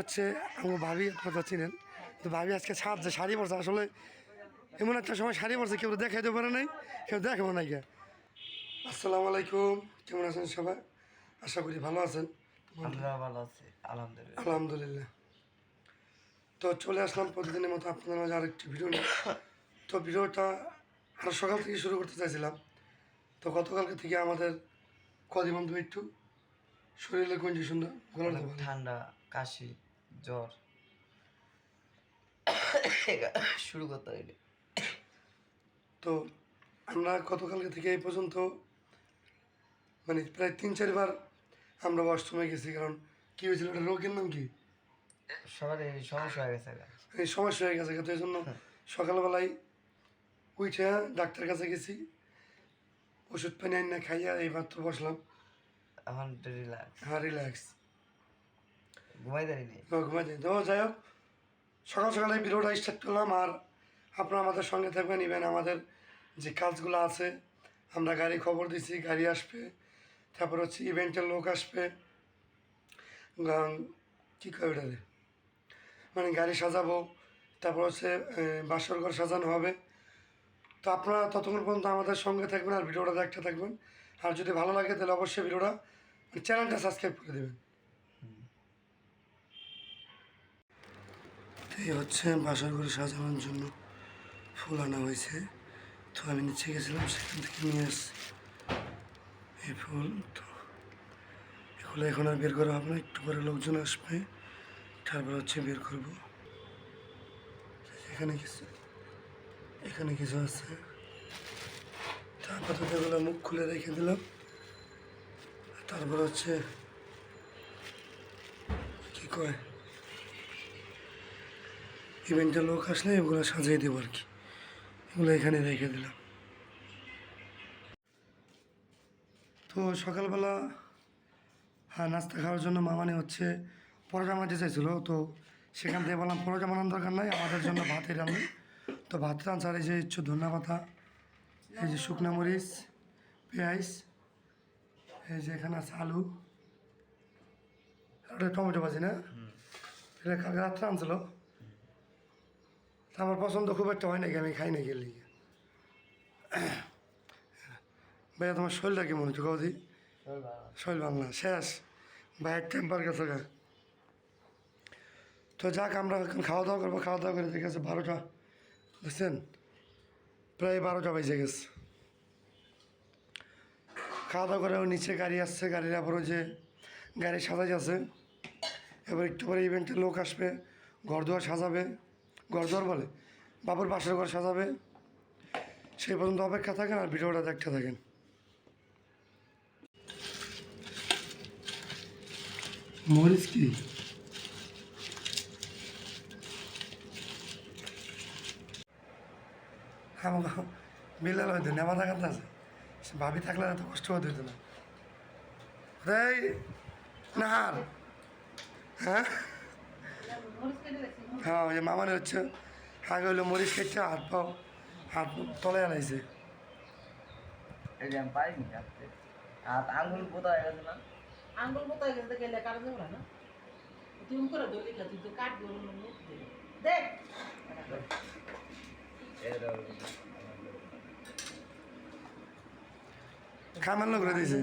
হচ্ছে আমার ভাবি আপনারা চিনেন? তো ভাবি আজকে ছাড়ছে শাড়ি পরছে আসলে এমন একটা সময় শাড়ি পরছে কেউ দেখাইতে পারে নাই কেউ দেখাবো না গিয়া আসসালামু আলাইকুম কেমন আছেন সবাই? আশা করি ভালো আছেন। আমরা ভালো আছি। আলহামদুলিল্লাহ। আলহামদুলিল্লাহ। তো চলে আসলাম প্রতিদিনের মতো আপনাদের মাঝে আরেকটি ভিডিও নিয়ে। তো ভিডিওটা আরও সকাল থেকে শুরু করতে চাইছিলাম। তো গতকালকে থেকে আমাদের কদিন বন্ধু একটু শরীরের কন্ডিশন গলাটা ভালো। ঠান্ডা কাশি। জ্বর। শুরু করতে হইলে তো আমরা গতকালকে থেকে এই পর্যন্ত মানে প্রায় তিন চারবার আমরা ওয়াশরুমে গেছি কারণ কী হয়েছিল ওটা রোগের নাম কি? সবার সমস্যা হয়ে গেছে এই সমস্যা হয়ে গেছে তো এই জন্য সকালবেলায় উঠে ডাক্তার কাছে গেছি ওষুধ পানি আইন না খাইয়া এইবার তো বসলাম। এখন রিল্যাক্স হ্যাঁ রিল্যাক্স ঘুমাই দেয়নি ঘুমাই দিই তো যাই হোক, সকাল সকালে ভিডিওটা স্টার্ট করলাম আর আপনারা আমাদের সঙ্গে থাকবেন ইভেন আমাদের যে কাজগুলো আছে, আমরা গাড়ি খবর দিছি, গাড়ি আসবে, তারপর হচ্ছে ইভেন্টের লোক আসবে। কী কয় ওটারে মানে গাড়ি সাজাবো, তারপর হচ্ছে বাসর ঘর সাজানো হবে। তো আপনারা ততক্ষণ পর্যন্ত আমাদের সঙ্গে থাকবেন আর ভিডিওটা দেখতে থাকবেন। আর যদি ভালো লাগে তাহলে অবশ্যই ভিডিওটা, চ্যানেলটা সাবস্ক্রাইব করে দেবেন। এই হচ্ছে বাসর ঘর সাজানোর জন্য ফুল আনা হয়েছে। তো আমি নিচে গেছিলাম, সেখান থেকে নিয়ে এসছি এই ফুল তো এগুলো এখন আর বের করা হবে না, একটু পরে লোকজন আসবে। তারপর হচ্ছে বের করব। এখানে কিছু এখানে কিছু আছে। তারপর এগুলো মুখ খুলে রেখে দিলাম। তারপর হচ্ছে কি কয়? ইভেন্টের লোক আসলে এগুলো সাজিয়ে দেবো আর কি। এগুলো এখানে রেখে দিলাম। তো সকালবেলা হ্যাঁ নাস্তা খাওয়ার জন্য মামানি হচ্ছে পরোটা বানাতে চাইছিল। তো সেখান থেকে বললাম পরোটা বানানোর দরকার নাই আমাদের জন্য ভাতের রান্না। তো ভাত রান্না আর এই যে ইচ্ছু ধন্যা পাতা এই যে শুকনা মরিচ পেঁয়াজ এই যে এখানে আছে আলু। ওটা টমেটো ভাজি না? এটা কালকে রাত্রে আনছিল। আমার পছন্দ খুব একটা হয় নাকি আমি খাই না গেলি ভাইয়া, তোমার শরীরটা কেমন হচ্ছে কৌদি শরীর বাংলা শেষ। ভাইয়ের টেম্পার গেছে তো যাক, আমরা এখন খাওয়া দাওয়া করব। খাওয়া দাওয়া করে দেখে গেছে বারোটা, বুঝছেন? প্রায় বারোটা বেজে গেছে। খাওয়া দাওয়া করে নিচে গাড়ি আসছে, গাড়ির আবার যে গাড়ি সাজাই আছে এবার একটু পরে ইভেন্টে লোক আসবে ঘর দুয়ার সাজাবে। ঘর বলে। বাবুর বাসার ঘর সাজাবে। সেই পর্যন্ত অপেক্ষা থাকেন আর ভিডিওটা দেখতে থাকেন। মরিচ কি? আমাকে বিল্লাল হয়তো নেমা থাকাতে আছে। সে ভাবি থাকলে এত কষ্ট হতে হতো না। রে নাহার। হ্যাঁ? হ্যাঁ ওই যে মামানে হচ্ছে আগে হইল মরিচ খেয়েছে হাত পাও হাত তলে আনাইছে। এই যে আমি পারিনি হাত আঙ্গুল পোতা গেছে না? আঙ্গুল গেছে গেলে করে দলি তুই তো কাট দিও না মুখ দিবি দেখ। খামার লোক দিয়েছে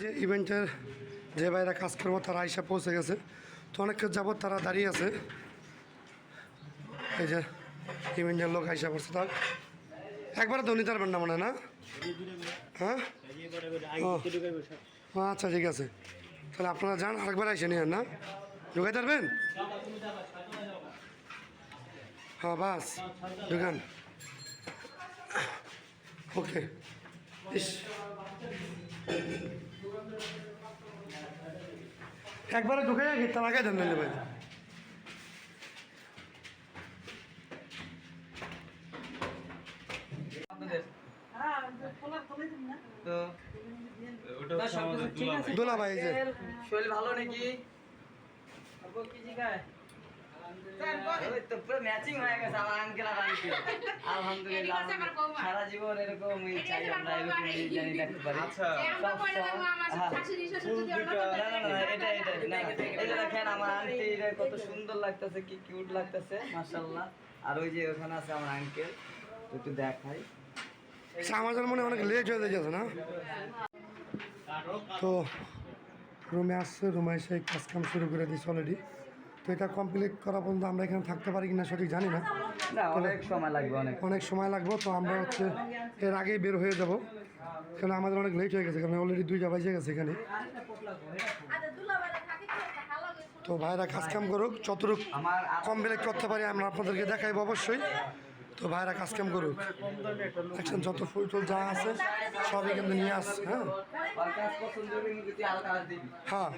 যে ইভেন্টের যে ভাইরা কাজ করব তারা আইসা পৌঁছে গেছে। তো অনেক যাবত তারা দাঁড়িয়ে আছে। এই যে ইভেন্টের লোক আইসা পড়ছে তার একবার ধনী তারবেন না মনে না? হ্যাঁ? আচ্ছা ঠিক আছে। তাহলে আপনারা যান, আরেকবার আইসে নিয়ে না? ঢুকাই পারবেন হ্যাঁ বাস, ঢুকান। ওকে। ইস। একবারে ঢুকে যাই তার আগে দেন নাহলে ভাই হ্যাঁ দোলা ভাই এই শরীর ভালো নাকি? কি তো পুরো ম্যাচিং হয়ে গেছে আমার আঙ্কেল আর আন্টি আলহামদুলিল্লাহ সারা জীবন এরকমই চাই আমরা এরকম জানি দেখতে পারি। আচ্ছা। হ্যাঁ। না, না, না, এটা, এটা, না, না। এই দেখেন আমার আন্টির কত সুন্দর লাগতেছে কি কিউট লাগতেছে আর ওই যে ওখানে আছে আমার আঙ্কেল একটু দেখাই। আচ্ছা, আমাদের মনে অনেক লেট হয়ে গেছে না? তো রুমে আসছে রুমে এসে কাজ কাম শুরু করে দিয়েছে অলরেডি তো এটা কমপ্লিট করা পর্যন্ত আমরা এখানে থাকতে পারি কিনা সঠিক জানি না। অনেক সময় লাগবে অনেক। অনেক সময় লাগবে তো আমরা হচ্ছে এর আগেই বের হয়ে যাব। কারণ আমাদের অনেক লেট হয়ে গেছে কারণ অলরেডি দুইটা বাজে গেছে এখানে। তো ভাইরা কাজ কাম করুক যতটুকু কমপ্লিট করতে পারি আমরা আপনাদেরকে দেখাইব অবশ্যই। তো ভাইরা কাজ কাম করুক? দেখছেন যত ফুল টুল যা আছে সবই কিন্তু নিয়ে আসছে হ্যাঁ? হ্যাঁ।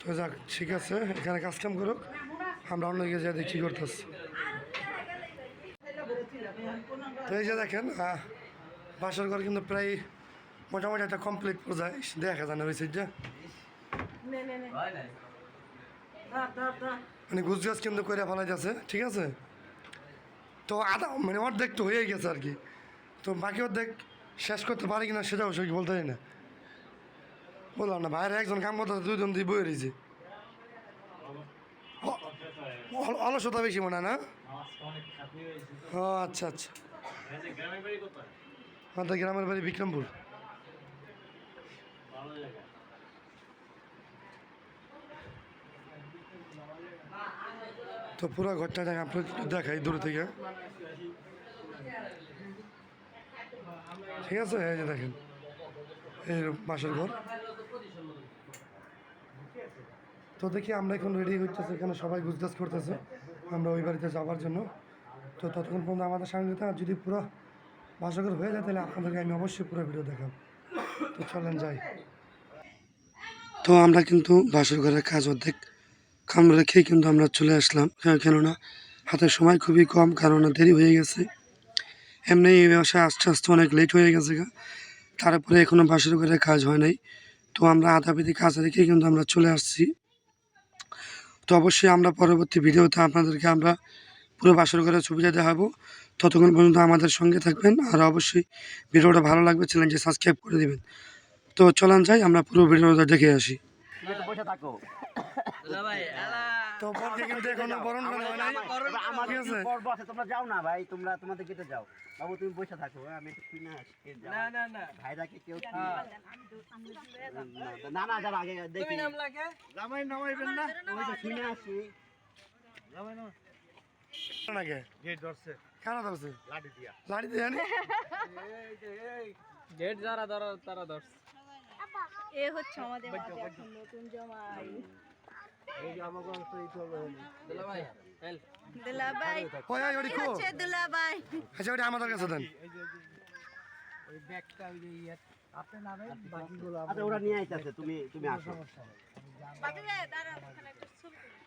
তো যাক ঠিক আছে এখানে কাজ কাম করুক? আমরা অন্য দিকে যাই দেখি করতেছি। তো এই যে দেখেন বাসর ঘর কিন্তু প্রায় মোটামুটি একটা কমপ্লিট পর্যায়ে। দেখা যায় না ওই সাইডটা নে নে নে। হয় নাই? ধর ধর ধর। মানে গুজগাছ কিন্তু করে ফেলা যাচ্ছে ঠিক আছে? তো আধা মানে অর্ধেক তো হয়ে গেছে আর কি। তো বাকি অর্ধেক শেষ করতে পারি কিনা সেটাও সে বলতে পারি না। বললাম না বাইরে একজন কাম করতে দুজন দিয়ে বয়ে রয়েছে। অলসতা বেশি মনে হয় না? ও আচ্ছা আচ্ছা। আমাদের গ্রামের বাড়ি বিক্রমপুর। তো পুরো ঘরটা দেখ আপনার দেখাই দূর থেকে। ঠিক আছে? এই যে দেখেন। এই বাসের ঘর। তো দেখি আমরা এখন রেডি হইতেছি, এখানে সবাই গুজগাছ করতেছে, আমরা ওই বাড়িতে যাওয়ার জন্য। তো ততক্ষণ পর্যন্ত আমাদের সঙ্গে থাকা যদি পুরো বাসঘর হয়ে যায়, তাহলে আপনাদেরকে আমি অবশ্যই পুরো ভিডিও দেখাব। তো চলেন যাই। তো আমরা কিন্তু বাসর ঘরের কাজ অর্ধেক কাম রেখেই কিন্তু আমরা চলে আসলাম। কেন- কেননা হাতে সময় খুবই কম, কারণ দেরি হয়ে গেছে। এমনি এই ব্যবসায় আস্তে আস্তে অনেক লেট হয়ে গেছে। তারপরে এখনও বাসর ঘরের কাজ হয় নাই। তো আমরা আধাপিতি কাজ রেখেই কিন্তু আমরা চলে আসছি। তো অবশ্যই আমরা পরবর্তী ভিডিওতে আপনাদেরকে আমরা পুরো বাসর ঘরের ছবিটা দেখাবো। ততক্ষণ পর্যন্ত আমাদের সঙ্গে থাকবেন আর অবশ্যই ভিডিওটা ভালো লাগবে চ্যানেলটি সাবস্ক্রাইব করে দেবেন। তো চলান যাই, আমরা পুরো ভিডিওটা দেখে আসি। বসে থাকো। তো বরকে কিন্তু এখনও বরণ করা হয় নাই। ঠিক আছে। পর্ব আছে তোমরা যাও না ভাই তোমরা তোমাদের কেটে যাও। বাবু তুমি বসে থাকো হ্যাঁ, আমি একটু শুনে আসি না না না। ভাইরাকে কেউ না না। যারা আগে দেখি। নাম লাগে জামাই নামাইবেন না? আমি তো শুনে আসি নাকি গেট ধরছে। কেন ধরছে? লাঠি দিয়া। লাড়ি দিয়ে আনি ডেট যারা ধরো তারা ধরছে। এ হচ্ছে আমাদের নতুন জামাই। আমাদের কাছে দেন। আচ্ছা ওরা নিয়ে আইতাছে তুমি তুমি আসো। বাকি রে দাঁড়া ওখানে একটা ছবি তুলি।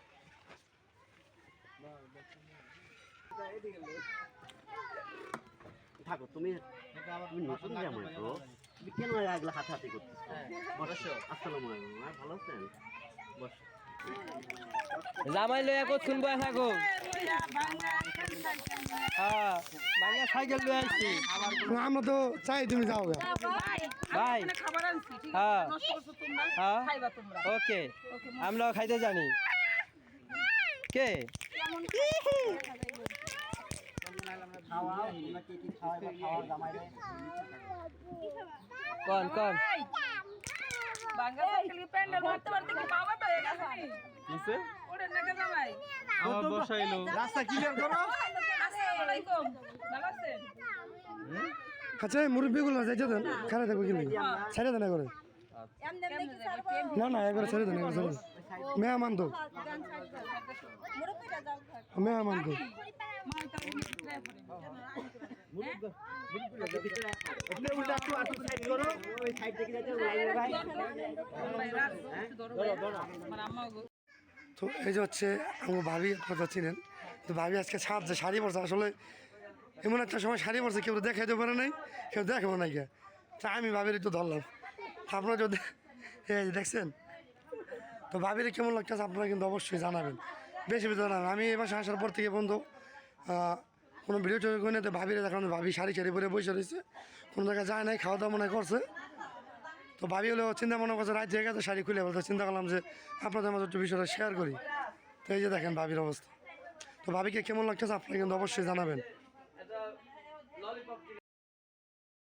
থাকো তুমি নতুন জামাই তো। তুমি কেন এগুলো হাতাহাতি করতেছো? বসো। আসসালামু আলাইকুম হ্যাঁ, ভালো আছেন? বসো। জামাই লইয়া কত শুনব থাকো হ্যাঁ বাংলা সাইকেল লই আইছি। আমরা তো চাই তুমি যাও ভাই হ্যাঁ হ্যাঁ ওকে আমরাও খাইতে জানি। কে? কোন কোন? বাঙ্গা সাইকেল কি প্যান্ডেল ভরতে ভরতে কি বাবা তো হয়ে গেছে কিসে? ওটা নাকি জামাই আমার বসাইলো রাস্তা ক্লিয়ার করো? আসসালামু আলাইকুম ভালো আছেন? আচ্ছা এই যাইতে দেন। খারাপ থাকবে কিন্তু ছেড়ে দেন করে এমনি এমনি কি ছাড়বো? না না একবার ছেড়ে দেন একবার ছেড়ে দেন। মেহমান ঘর। মেহমান তো এই যে হচ্ছে আমার ভাবি আপনারা চিনেন, তো ভাবি আজকে সাজছে শাড়ি পরছে, আসলে এমন একটা সময় শাড়ি পরছে, কেউ দেখাইতে পারে নাই, কেউ দেখব নাই কে তা আমি ভাবির একটু ধরলাম। আপনারা যদি এই দেখছেন? তো ভাবির কেমন লাগতেছে আপনারা কিন্তু অবশ্যই জানাবেন। বেশি বেশি জানাবেন। আমি এবার আসার পর থেকে বন্ধু কোনো ভিডিও টিডিও করে তো ভাবিরে দেখলাম ভাবি শাড়ি শাড়ি পরে বসে রয়েছে। কোনো জায়গায় যায় নাই, খাওয়া দাওয়া মনে করছে। তো ভাবি হলো চিন্তা মনে করছে, রাত জেগে গেছে, শাড়ি খুলে বলতে চিন্তা করলাম যে আপনাদের মাঝে একটু বিষয়টা শেয়ার করি। তো এই যে দেখেন ভাবির অবস্থা। তো ভাবিকে কেমন লাগতেছে আপনারা কিন্তু অবশ্যই জানাবেন।